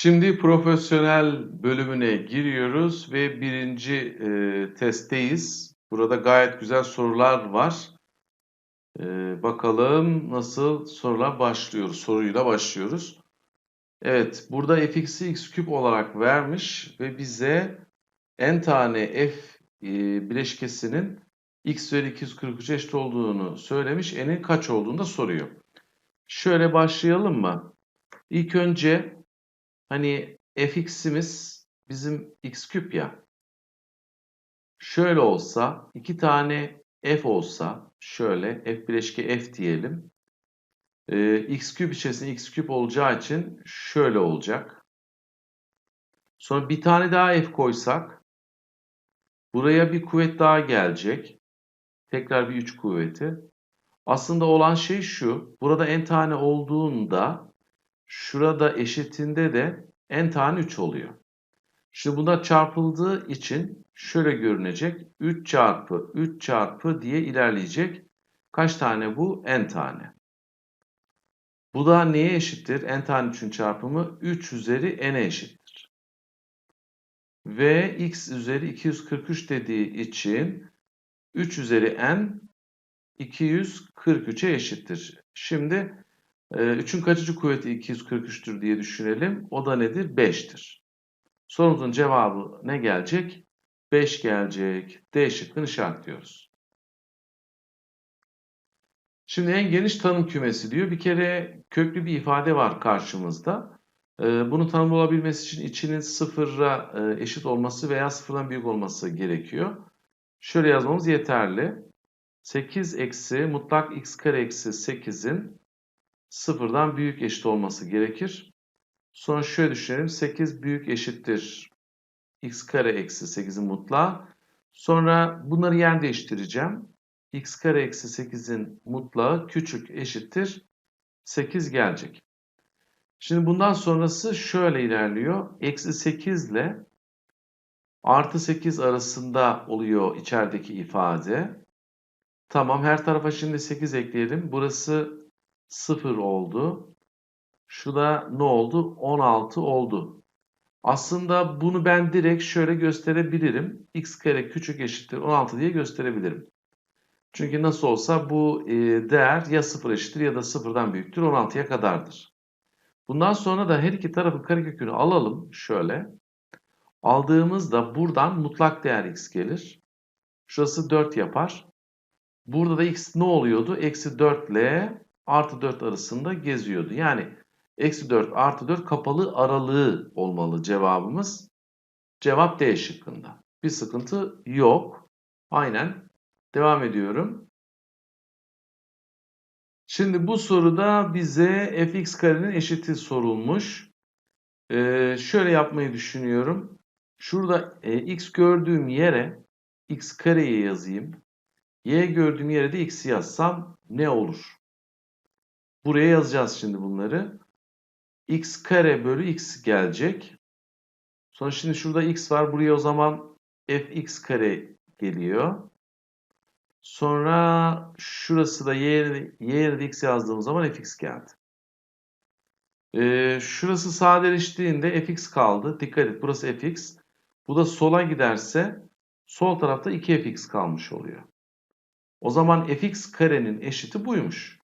Şimdi profesyonel bölümüne giriyoruz ve birinci e, testteyiz. Burada gayet güzel sorular var. E, bakalım nasıl sorular başlıyoruz. Soruyla başlıyoruz. Evet, burada fx'i x küp olarak vermiş ve bize n tane f e, bileşkesinin x üzeri 243 eşit olduğunu söylemiş. n'in kaç olduğunu da soruyor. Şöyle başlayalım mı? İlk önce Hani fx'imiz bizim x küp ya. Şöyle olsa iki tane f olsa şöyle f bileşki f diyelim. Ee, x küp içerisinde x küp olacağı için şöyle olacak. Sonra bir tane daha f koysak buraya bir kuvvet daha gelecek. Tekrar bir 3 kuvveti. Aslında olan şey şu. Burada n tane olduğunda Şurada eşitinde de n tane 3 oluyor. Şimdi bunlar çarpıldığı için şöyle görünecek. 3 çarpı 3 çarpı diye ilerleyecek. Kaç tane bu? n tane. Bu da neye eşittir? n tane 3'ün çarpımı 3 üzeri n'e eşittir. Ve x üzeri 243 dediği için 3 üzeri n 243'e eşittir. Şimdi 3'ün ee, kaçıncı kuvveti 243'tür diye düşünelim. O da nedir? 5'tir. Sorumuzun cevabı ne gelecek? 5 gelecek. D şıkkını işaretliyoruz. Şimdi en geniş tanım kümesi diyor. Bir kere köklü bir ifade var karşımızda. Ee, bunu tanım olabilmesi için içinin sıfıra e, eşit olması veya sıfırdan büyük olması gerekiyor. Şöyle yazmamız yeterli. 8 eksi mutlak x kare eksi 8'in sıfırdan büyük eşit olması gerekir. Sonra şöyle düşünelim. 8 büyük eşittir x kare eksi 8'in mutlağı. Sonra bunları yer değiştireceğim. x kare eksi 8'in mutlağı küçük eşittir 8 gelecek. Şimdi bundan sonrası şöyle ilerliyor. Eksi 8 ile artı 8 arasında oluyor içerideki ifade. Tamam her tarafa şimdi 8 ekleyelim. Burası 0 oldu. Şu da ne oldu? 16 oldu. Aslında bunu ben direkt şöyle gösterebilirim. x kare küçük eşittir 16 diye gösterebilirim. Çünkü nasıl olsa bu e, değer ya 0 eşittir ya da 0'dan büyüktür 16'ya kadardır. Bundan sonra da her iki tarafın karekökünü alalım şöyle. Aldığımızda buradan mutlak değer x gelir. Şurası 4 yapar. Burada da x ne oluyordu? Eksi 4 ile artı 4 arasında geziyordu. Yani eksi 4 artı 4 kapalı aralığı olmalı cevabımız. Cevap D şıkkında. Bir sıkıntı yok. Aynen. Devam ediyorum. Şimdi bu soruda bize fx karenin eşiti sorulmuş. Ee, şöyle yapmayı düşünüyorum. Şurada e, x gördüğüm yere x kareyi yazayım. Y gördüğüm yere de x yazsam ne olur? Buraya yazacağız şimdi bunları. x kare bölü x gelecek. Sonra şimdi şurada x var. Buraya o zaman fx kare geliyor. Sonra şurası da y yerine, x yazdığımız zaman fx geldi. Ee, şurası sadeleştiğinde fx kaldı. Dikkat et burası fx. Bu da sola giderse sol tarafta 2fx kalmış oluyor. O zaman fx karenin eşiti buymuş.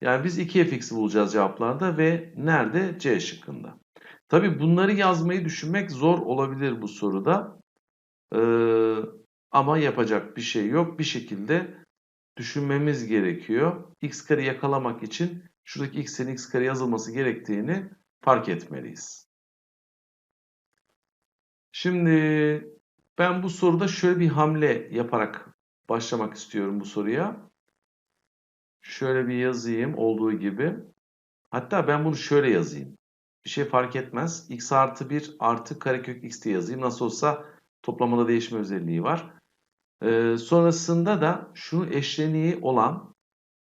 Yani biz 2fx'i bulacağız cevaplarda ve nerede? C şıkkında. Tabi bunları yazmayı düşünmek zor olabilir bu soruda. Ee, ama yapacak bir şey yok. Bir şekilde düşünmemiz gerekiyor. x kare yakalamak için şuradaki x'in x kare yazılması gerektiğini fark etmeliyiz. Şimdi ben bu soruda şöyle bir hamle yaparak başlamak istiyorum bu soruya. Şöyle bir yazayım olduğu gibi. Hatta ben bunu şöyle yazayım. Bir şey fark etmez. x artı 1 artı karekök x diye yazayım. Nasıl olsa toplamada değişme özelliği var. Ee, sonrasında da şunu eşleniği olan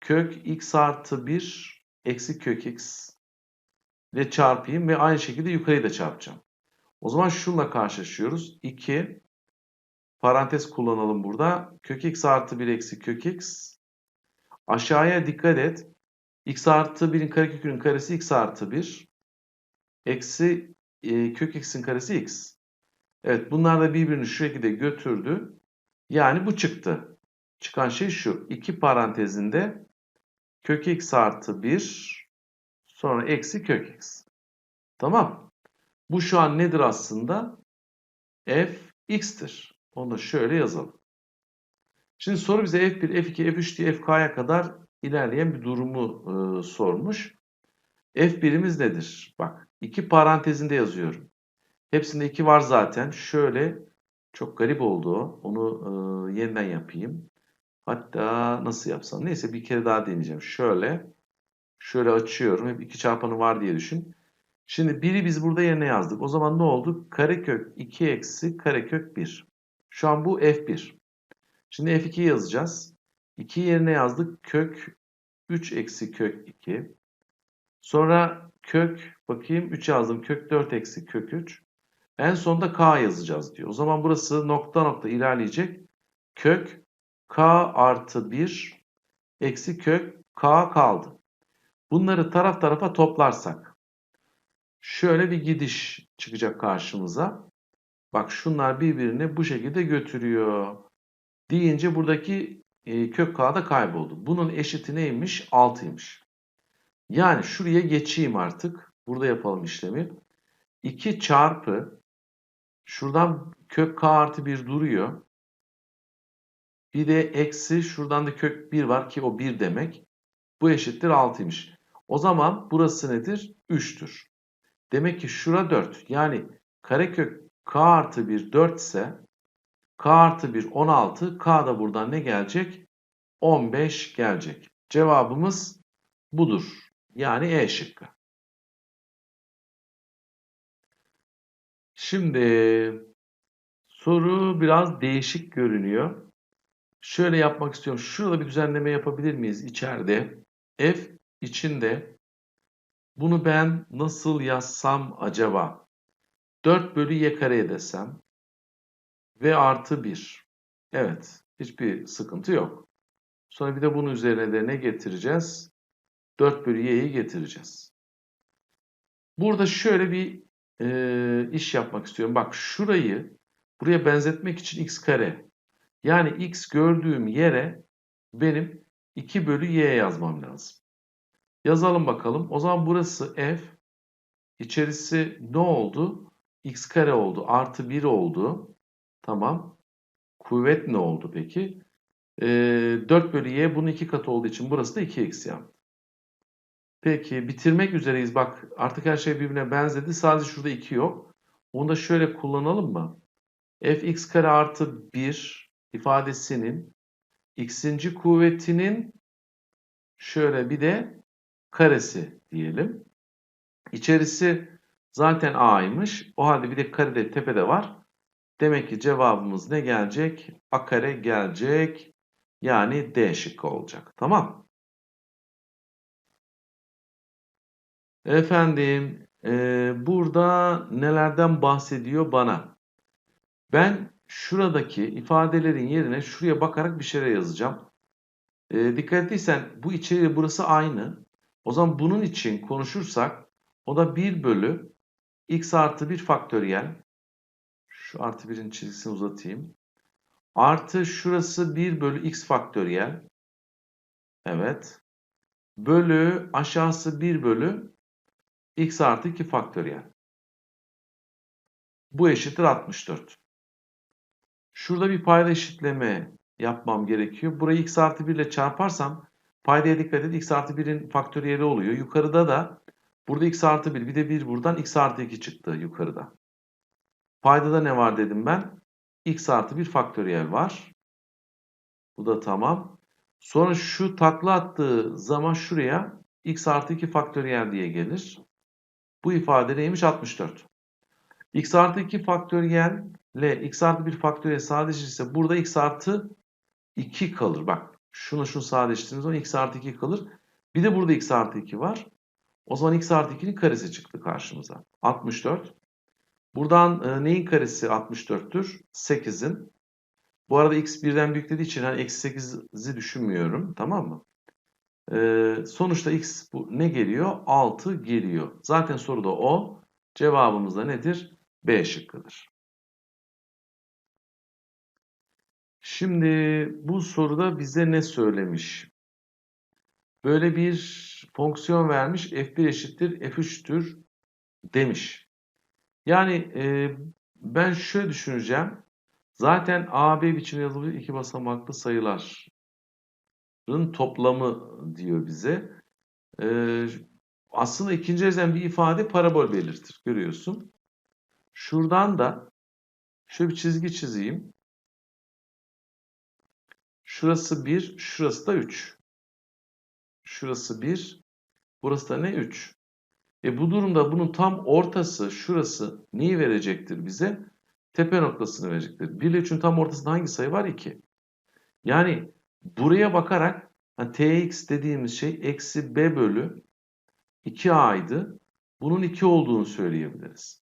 kök x artı 1 eksi kök x ile çarpayım ve aynı şekilde yukarıyı da çarpacağım. O zaman şunla karşılaşıyoruz. 2 parantez kullanalım burada. Kök x artı 1 eksi kök x Aşağıya dikkat et. x artı 1'in karekökünün karesi x artı 1. eksi e, kök x'in karesi x. Evet bunlar da birbirini şu şekilde götürdü. Yani bu çıktı. Çıkan şey şu. iki parantezinde kök x artı 1 sonra eksi kök x. Tamam. Bu şu an nedir aslında? f x'tir. Onu şöyle yazalım. Şimdi soru bize f1, f2, f3 diye fk'ya kadar ilerleyen bir durumu e, sormuş. f1'imiz nedir? Bak iki parantezinde yazıyorum. Hepsinde 2 var zaten. Şöyle çok garip oldu. Onu e, yeniden yapayım. Hatta nasıl yapsam? Neyse bir kere daha deneyeceğim. Şöyle. Şöyle açıyorum. Hep 2 çarpanı var diye düşün. Şimdi biri biz burada yerine yazdık. O zaman ne oldu? Karekök 2 eksi karekök 1. Şu an bu f1. Şimdi f2 yazacağız. 2 yerine yazdık. Kök 3 eksi kök 2. Sonra kök bakayım 3 yazdım. Kök 4 eksi kök 3. En sonunda k yazacağız diyor. O zaman burası nokta nokta ilerleyecek. Kök k artı 1 eksi kök k kaldı. Bunları taraf tarafa toplarsak şöyle bir gidiş çıkacak karşımıza. Bak şunlar birbirini bu şekilde götürüyor. Deyince buradaki e, kök k kayboldu. Bunun eşiti neymiş? 6'ymış. Yani şuraya geçeyim artık. Burada yapalım işlemi. 2 çarpı şuradan kök k artı 1 duruyor. Bir de eksi şuradan da kök 1 var ki o 1 demek. Bu eşittir 6'ymış. O zaman burası nedir? 3'tür. Demek ki şura 4. Yani karekök k artı 1 4 ise k artı 1 16. K da buradan ne gelecek? 15 gelecek. Cevabımız budur. Yani E şıkkı. Şimdi soru biraz değişik görünüyor. Şöyle yapmak istiyorum. Şurada bir düzenleme yapabilir miyiz içeride? F içinde bunu ben nasıl yazsam acaba? 4 bölü y kareye desem ve artı 1. Evet. Hiçbir sıkıntı yok. Sonra bir de bunun üzerine de ne getireceğiz? 4 bölü y'yi getireceğiz. Burada şöyle bir e, iş yapmak istiyorum. Bak şurayı buraya benzetmek için x kare. Yani x gördüğüm yere benim 2 bölü y yazmam lazım. Yazalım bakalım. O zaman burası f. İçerisi ne oldu? x kare oldu. Artı 1 oldu. Tamam. Kuvvet ne oldu peki? E, 4 bölü y bunun 2 katı olduğu için burası da 2x yaptı. Peki bitirmek üzereyiz. Bak artık her şey birbirine benzedi. Sadece şurada 2 yok. Onu da şöyle kullanalım mı? fx kare artı 1 ifadesinin x'inci kuvvetinin şöyle bir de karesi diyelim. İçerisi zaten a'ymış. O halde bir de kare de tepede var. Demek ki cevabımız ne gelecek? A kare gelecek. Yani D şıkkı olacak. Tamam. Efendim, e, burada nelerden bahsediyor bana? Ben şuradaki ifadelerin yerine şuraya bakarak bir şeyler yazacağım. E, dikkat ettiysen bu içeriği burası aynı. O zaman bunun için konuşursak o da 1 bölü x artı 1 faktöriyel. Şu artı 1'in çizgisini uzatayım. Artı şurası 1 bölü x faktöriyel. Evet. Bölü aşağısı 1 bölü x artı 2 faktöriyel. Bu eşittir 64. Şurada bir payda eşitleme yapmam gerekiyor. Burayı x artı 1 ile çarparsam paydaya dikkat edin x artı 1'in faktöriyeli oluyor. Yukarıda da burada x artı 1 bir de 1 buradan x artı 2 çıktı yukarıda. Paydada ne var dedim ben? x artı 1 faktöriyel var. Bu da tamam. Sonra şu takla attığı zaman şuraya x artı 2 faktöriyel diye gelir. Bu ifade neymiş? 64. x artı 2 faktöriyel ile x artı 1 faktöriyel sadeleşirse burada x artı 2 kalır. Bak şunu şunu sadeleştirdiğimiz zaman x artı 2 kalır. Bir de burada x artı 2 var. O zaman x artı 2'nin karesi çıktı karşımıza. 64. Buradan e, neyin karesi 64'tür? 8'in. Bu arada x birden büyük dediği için hani eksi 8'i düşünmüyorum. Tamam mı? Ee, sonuçta x bu ne geliyor? 6 geliyor. Zaten soruda o. Cevabımız da nedir? B şıkkıdır. Şimdi bu soruda bize ne söylemiş? Böyle bir fonksiyon vermiş f1 eşittir f3'tür demiş. Yani e, ben şöyle düşüneceğim. Zaten A, B biçimde yazılmış iki basamaklı sayıların toplamı diyor bize. E, aslında ikinci dereceden bir ifade parabol belirtir. Görüyorsun. Şuradan da şöyle bir çizgi çizeyim. Şurası 1, şurası da 3. Şurası 1, burası da ne? 3. E bu durumda bunun tam ortası şurası neyi verecektir bize? Tepe noktasını verecektir. 1 ile 3'ün tam ortasında hangi sayı var? 2. Yani buraya bakarak hani tx dediğimiz şey eksi b bölü 2a'ydı. Bunun 2 olduğunu söyleyebiliriz.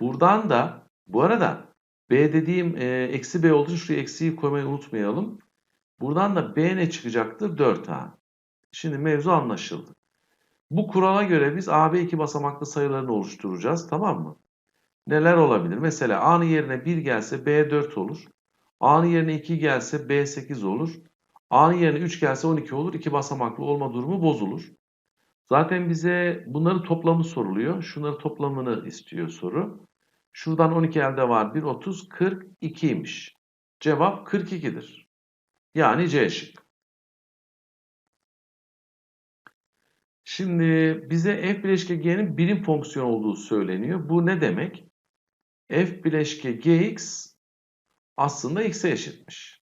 Buradan da bu arada b dediğim e, eksi b olduğu için şuraya eksiyi koymayı unutmayalım. Buradan da b ne çıkacaktır? 4a. Şimdi mevzu anlaşıldı. Bu kurala göre biz AB iki basamaklı sayılarını oluşturacağız. Tamam mı? Neler olabilir? Mesela A'nın yerine 1 gelse B 4 olur. A'nın yerine 2 gelse B 8 olur. A'nın yerine 3 gelse 12 olur. İki basamaklı olma durumu bozulur. Zaten bize bunların toplamı soruluyor. Şunların toplamını istiyor soru. Şuradan 12 elde var. 1, 30, 42'ymiş. Cevap 42'dir. Yani C şık. Şimdi bize f bileşke g'nin birim fonksiyon olduğu söyleniyor. Bu ne demek? f bileşke gx aslında x'e eşitmiş.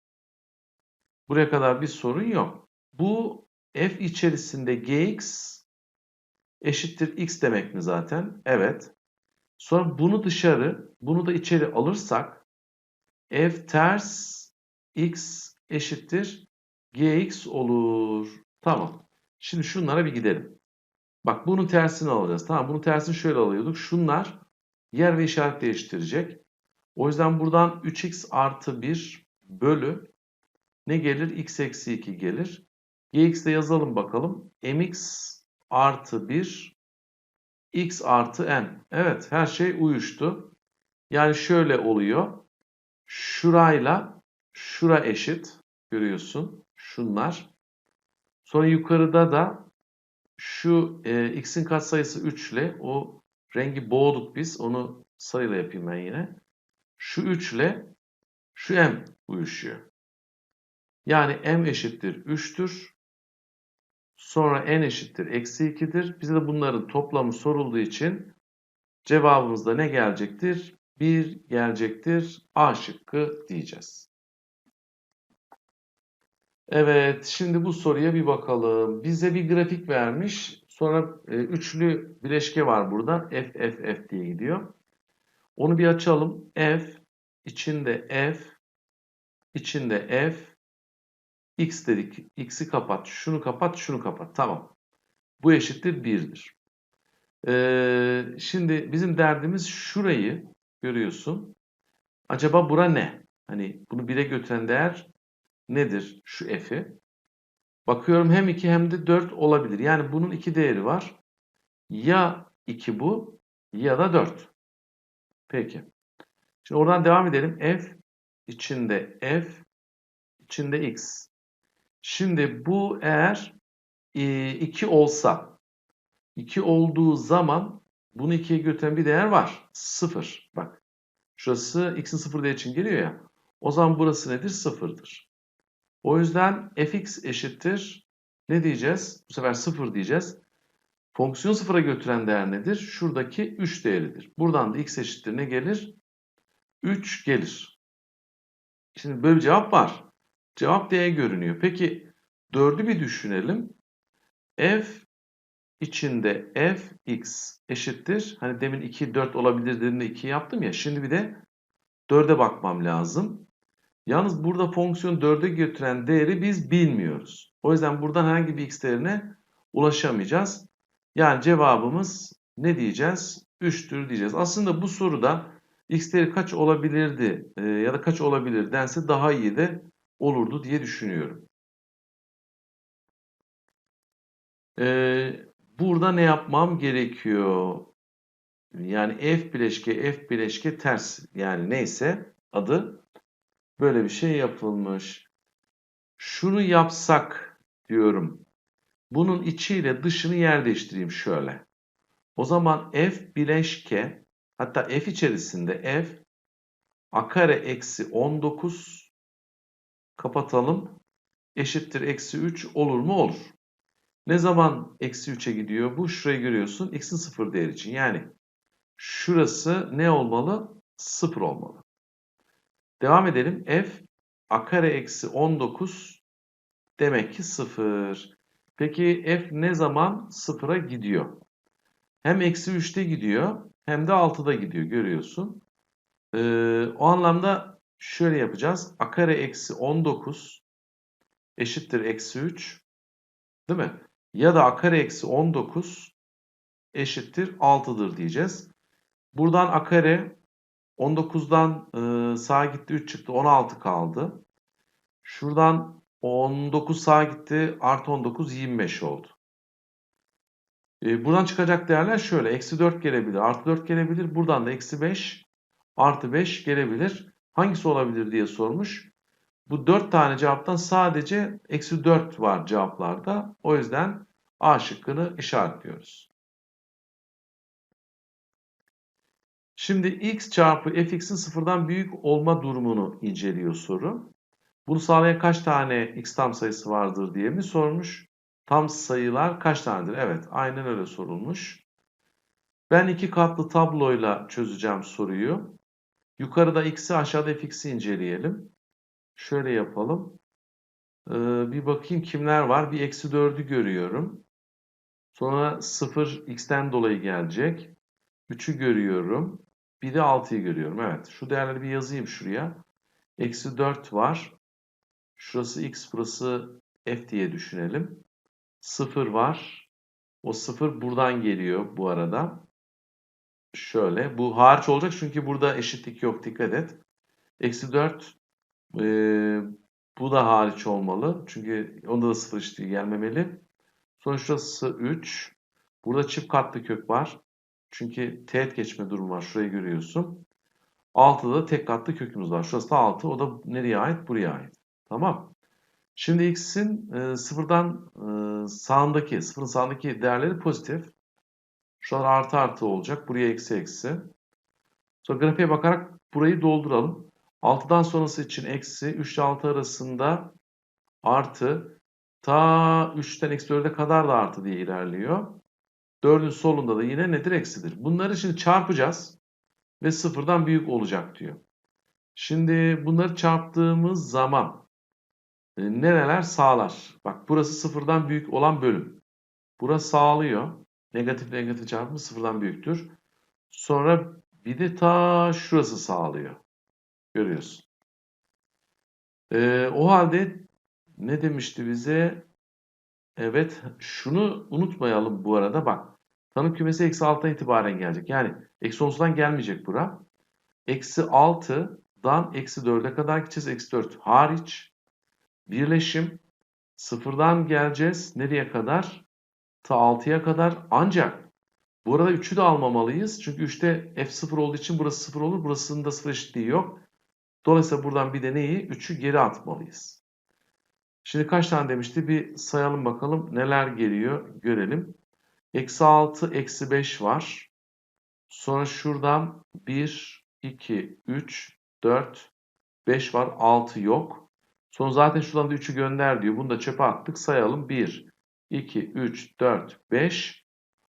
Buraya kadar bir sorun yok. Bu f içerisinde gx eşittir x demek mi zaten? Evet. Sonra bunu dışarı, bunu da içeri alırsak f ters x eşittir gx olur. Tamam. Şimdi şunlara bir gidelim. Bak bunun tersini alacağız. Tamam bunun tersini şöyle alıyorduk. Şunlar yer ve işaret değiştirecek. O yüzden buradan 3x artı 1 bölü ne gelir? x eksi 2 gelir. gx'de yazalım bakalım. mx artı 1 x artı n. Evet her şey uyuştu. Yani şöyle oluyor. Şurayla şura eşit. Görüyorsun. Şunlar. Sonra yukarıda da şu e, x'in katsayısı 3 ile o rengi boğduk biz. Onu sayıyla yapayım ben yine. Şu 3 ile şu m uyuşuyor. Yani m eşittir 3'tür. Sonra n eşittir eksi 2'dir. Bize de bunların toplamı sorulduğu için cevabımızda ne gelecektir? 1 gelecektir. A şıkkı diyeceğiz. Evet, şimdi bu soruya bir bakalım. Bize bir grafik vermiş. Sonra e, üçlü bileşke var burada. F, F, F diye gidiyor. Onu bir açalım. F, içinde F, içinde F, X dedik. X'i kapat, şunu kapat, şunu kapat. Tamam. Bu eşittir 1'dir. Ee, şimdi bizim derdimiz şurayı görüyorsun. Acaba bura ne? Hani bunu 1'e götüren değer nedir şu f'i? Bakıyorum hem 2 hem de 4 olabilir. Yani bunun iki değeri var. Ya 2 bu ya da 4. Peki. Şimdi oradan devam edelim. F içinde f içinde x. Şimdi bu eğer 2 olsa 2 olduğu zaman bunu 2'ye götüren bir değer var. 0. Bak. Şurası x'in 0 değeri için geliyor ya. O zaman burası nedir? 0'dır. O yüzden fx eşittir. Ne diyeceğiz? Bu sefer 0 diyeceğiz. Fonksiyon 0'a götüren değer nedir? Şuradaki 3 değeridir. Buradan da x eşittir ne gelir? 3 gelir. Şimdi böyle bir cevap var. Cevap D görünüyor. Peki 4'ü bir düşünelim. f içinde fx eşittir. Hani demin 2, 4 olabilir dediğimde 2 yaptım ya. Şimdi bir de 4'e bakmam lazım. Yalnız burada fonksiyon 4'e götüren değeri biz bilmiyoruz. O yüzden buradan herhangi bir x değerine ulaşamayacağız. Yani cevabımız ne diyeceğiz? 3'tür diyeceğiz. Aslında bu soruda x değeri kaç olabilirdi e, ya da kaç olabilir dense daha iyi de olurdu diye düşünüyorum. Ee, burada ne yapmam gerekiyor? yani f bileşke f bileşke ters yani neyse adı böyle bir şey yapılmış. Şunu yapsak diyorum. Bunun içiyle dışını yer değiştireyim şöyle. O zaman f bileşke hatta f içerisinde f a kare eksi 19 kapatalım eşittir eksi 3 olur mu? Olur. Ne zaman eksi 3'e gidiyor? Bu şurayı görüyorsun. X'in 0 değeri için. Yani şurası ne olmalı? 0 olmalı. Devam edelim. F a kare eksi 19 demek ki 0. Peki f ne zaman 0'a gidiyor? Hem eksi 3'te gidiyor hem de 6'da gidiyor görüyorsun. Ee, o anlamda şöyle yapacağız. a kare eksi 19 eşittir eksi 3 değil mi? Ya da a kare eksi 19 eşittir 6'dır diyeceğiz. Buradan a kare 19'dan e, sağa gitti 3 çıktı 16 kaldı. Şuradan 19 sağa gitti artı 19 25 oldu. E, buradan çıkacak değerler şöyle. Eksi 4 gelebilir artı 4 gelebilir. Buradan da eksi 5 artı 5 gelebilir. Hangisi olabilir diye sormuş. Bu 4 tane cevaptan sadece eksi 4 var cevaplarda. O yüzden A şıkkını işaretliyoruz. Şimdi x çarpı fx'in sıfırdan büyük olma durumunu inceliyor soru. Bunu sağlayan kaç tane x tam sayısı vardır diye mi sormuş? Tam sayılar kaç tanedir? Evet, aynen öyle sorulmuş. Ben iki katlı tabloyla çözeceğim soruyu. Yukarıda x'i aşağıda fx'i inceleyelim. Şöyle yapalım. Ee, bir bakayım kimler var. Bir eksi 4'ü görüyorum. Sonra 0 x'ten dolayı gelecek. 3'ü görüyorum. Bir de 6'yı görüyorum. Evet. Şu değerleri bir yazayım şuraya. Eksi 4 var. Şurası x, burası f diye düşünelim. 0 var. O 0 buradan geliyor bu arada. Şöyle. Bu hariç olacak çünkü burada eşitlik yok. Dikkat et. Eksi 4 e, bu da hariç olmalı. Çünkü onda da 0 eşitliği gelmemeli. Sonra şurası 3. Burada çift katlı kök var. Çünkü teğet geçme durumu var. Şurayı görüyorsun. 6'da da tek katlı kökümüz var. Şurası da 6. O da nereye ait? Buraya ait. Tamam. Şimdi x'in e, sıfırdan e, sağındaki, sıfırın sağındaki değerleri pozitif. Şuralar artı artı olacak. Buraya eksi eksi. Sonra grafiğe bakarak burayı dolduralım. 6'dan sonrası için eksi, 3 ile 6 arasında artı, ta 3'ten eksi 4'e kadar da artı diye ilerliyor. 4'ün solunda da yine nedir? Eksidir. Bunları şimdi çarpacağız ve sıfırdan büyük olacak diyor. Şimdi bunları çarptığımız zaman e, nereler sağlar? Bak burası sıfırdan büyük olan bölüm. Burası sağlıyor. Negatif negatif çarpımı sıfırdan büyüktür. Sonra bir de ta şurası sağlıyor. Görüyorsun. Ee, o halde ne demişti bize? Evet şunu unutmayalım bu arada bak. Tanım kümesi eksi 6'dan itibaren gelecek. Yani eksi 10'dan gelmeyecek bura. Eksi 6'dan eksi 4'e kadar gideceğiz. Eksi 4 hariç. Birleşim sıfırdan geleceğiz. Nereye kadar? Ta 6'ya kadar. Ancak bu arada 3'ü de almamalıyız. Çünkü 3'te f0 olduğu için burası 0 olur. Burasının da 0 eşitliği yok. Dolayısıyla buradan bir de neyi? 3'ü geri atmalıyız. Şimdi kaç tane demişti? Bir sayalım bakalım neler geliyor görelim. Eksi 6, eksi 5 var. Sonra şuradan 1, 2, 3, 4, 5 var. 6 yok. Sonra zaten şuradan da 3'ü gönder diyor. Bunu da çöpe attık. Sayalım. 1, 2, 3, 4, 5,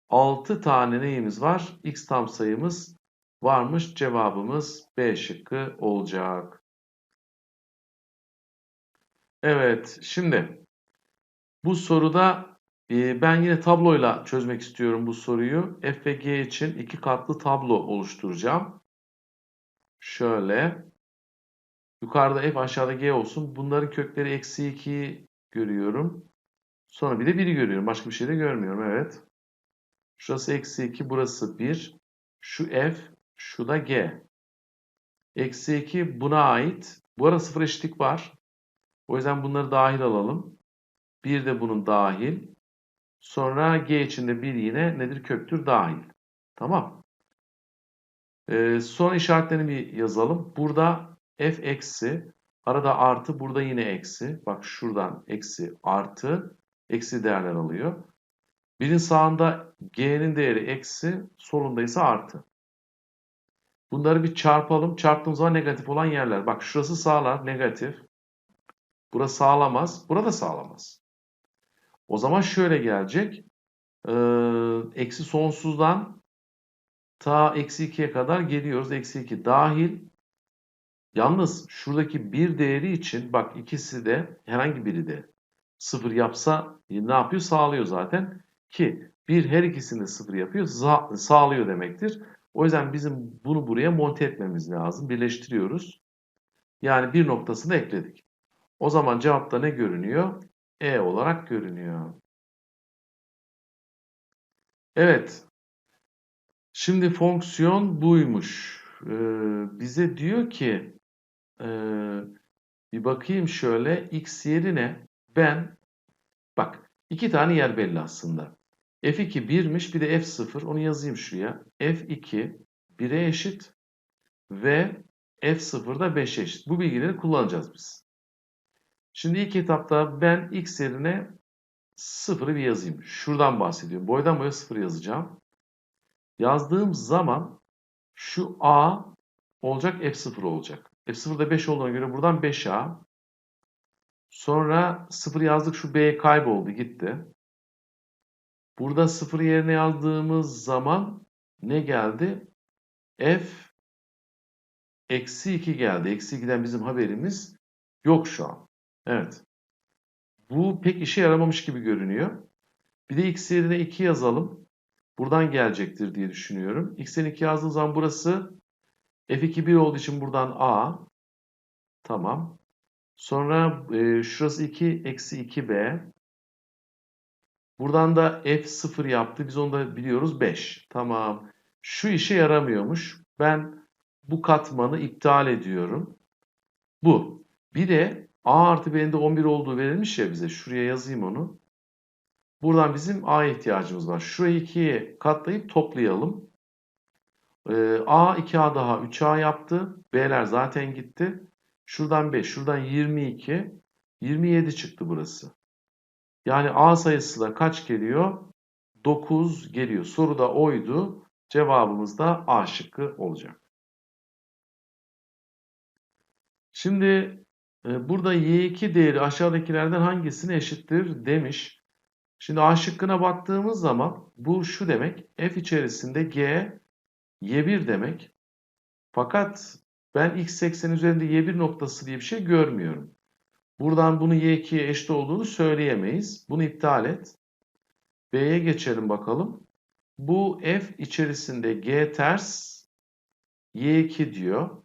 6 tane neyimiz var? X tam sayımız varmış. Cevabımız B şıkkı olacak. Evet, şimdi bu soruda e, ben yine tabloyla çözmek istiyorum bu soruyu. F ve G için iki katlı tablo oluşturacağım. Şöyle. Yukarıda F aşağıda G olsun. Bunların kökleri eksi 2'yi görüyorum. Sonra bir de 1'i görüyorum. Başka bir şey de görmüyorum. Evet. Şurası eksi 2. Burası 1. Şu F. Şu da G. Eksi 2 buna ait. Bu arada sıfır eşitlik var. O yüzden bunları dahil alalım. 1 de bunun dahil. Sonra G içinde 1 yine nedir? Köktür dahil. Tamam. Ee, son işaretlerini bir yazalım. Burada f eksi, arada artı, burada yine eksi. Bak şuradan eksi, artı, eksi değerler alıyor. Birin sağında g'nin değeri eksi, solunda ise artı. Bunları bir çarpalım. Çarptığımız zaman negatif olan yerler. Bak şurası sağlar, negatif. Burası sağlamaz, burada sağlamaz. O zaman şöyle gelecek. Ee, eksi sonsuzdan ta eksi 2'ye kadar geliyoruz. Eksi 2 dahil. Yalnız şuradaki bir değeri için bak ikisi de herhangi biri de sıfır yapsa ne yapıyor? Sağlıyor zaten. Ki bir her ikisini de sıfır yapıyor. sağlıyor demektir. O yüzden bizim bunu buraya monte etmemiz lazım. Birleştiriyoruz. Yani bir noktasını ekledik. O zaman cevapta ne görünüyor? E olarak görünüyor. Evet. Şimdi fonksiyon buymuş. Ee, bize diyor ki e, bir bakayım şöyle x yerine ben bak iki tane yer belli aslında. f2 1'miş bir de f0 onu yazayım şuraya. f2 1'e eşit ve f0 da 5'e eşit. Bu bilgileri kullanacağız biz. Şimdi ilk etapta ben x yerine 0'ı bir yazayım. Şuradan bahsediyorum. Boydan boya 0 yazacağım. Yazdığım zaman şu a olacak f0 olacak. f0'da 5 olduğuna göre buradan 5a. Sonra 0 yazdık şu b kayboldu gitti. Burada 0 yerine yazdığımız zaman ne geldi? f eksi 2 geldi. Eksi 2'den bizim haberimiz yok şu an. Evet. Bu pek işe yaramamış gibi görünüyor. Bir de x yerine 2 yazalım. Buradan gelecektir diye düşünüyorum. x'in 2 yazdığım zaman burası f2 1 olduğu için buradan a. Tamam. Sonra e, şurası 2 eksi 2b. Buradan da f0 yaptı. Biz onu da biliyoruz 5. Tamam. Şu işe yaramıyormuş. Ben bu katmanı iptal ediyorum. Bu. Bir de a artı b'nin de 11 olduğu verilmiş ya bize. Şuraya yazayım onu. Buradan bizim a ihtiyacımız var. Şurayı 2'ye katlayıp toplayalım. Ee, a 2a daha 3a yaptı. b'ler zaten gitti. Şuradan 5, şuradan 22, 27 çıktı burası. Yani a sayısı da kaç geliyor? 9 geliyor. Soru da oydu. Cevabımız da A şıkkı olacak. Şimdi burada y2 değeri aşağıdakilerden hangisine eşittir demiş. Şimdi A şıkkına baktığımız zaman bu şu demek. F içerisinde G Y1 demek. Fakat ben x eksen üzerinde Y1 noktası diye bir şey görmüyorum. Buradan bunu Y2'ye eşit olduğunu söyleyemeyiz. Bunu iptal et. B'ye geçelim bakalım. Bu F içerisinde G ters Y2 diyor.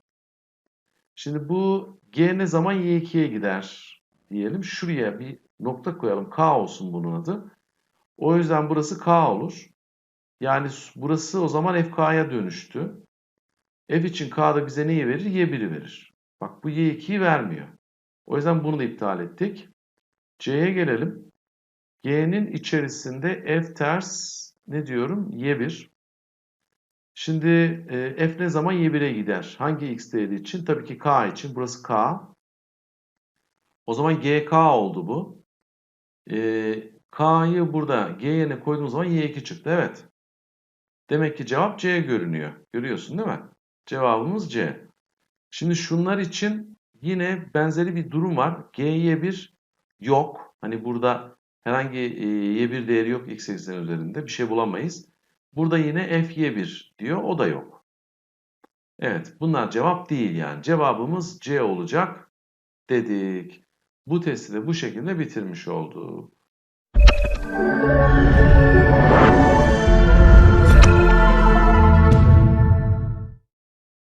Şimdi bu G ne zaman Y2'ye gider diyelim. Şuraya bir nokta koyalım. K olsun bunun adı. O yüzden burası K olur. Yani burası o zaman FK'ya dönüştü. F için K da bize neyi verir? Y1'i verir. Bak bu Y2'yi vermiyor. O yüzden bunu da iptal ettik. C'ye gelelim. G'nin içerisinde F ters ne diyorum? Y1. Şimdi e, F ne zaman Y1'e gider? Hangi X değeri için? Tabii ki K için. Burası K. O zaman GK oldu bu. E, K'yı burada G yerine koyduğumuz zaman Y2 çıktı. Evet. Demek ki cevap C görünüyor. Görüyorsun değil mi? Cevabımız C. Şimdi şunlar için yine benzeri bir durum var. G'ye1 yok. Hani burada herhangi e, y1 değeri yok x eksen üzerinde. Bir şey bulamayız. Burada yine f y1 diyor. O da yok. Evet bunlar cevap değil yani. Cevabımız C olacak dedik. Bu testi de bu şekilde bitirmiş olduk.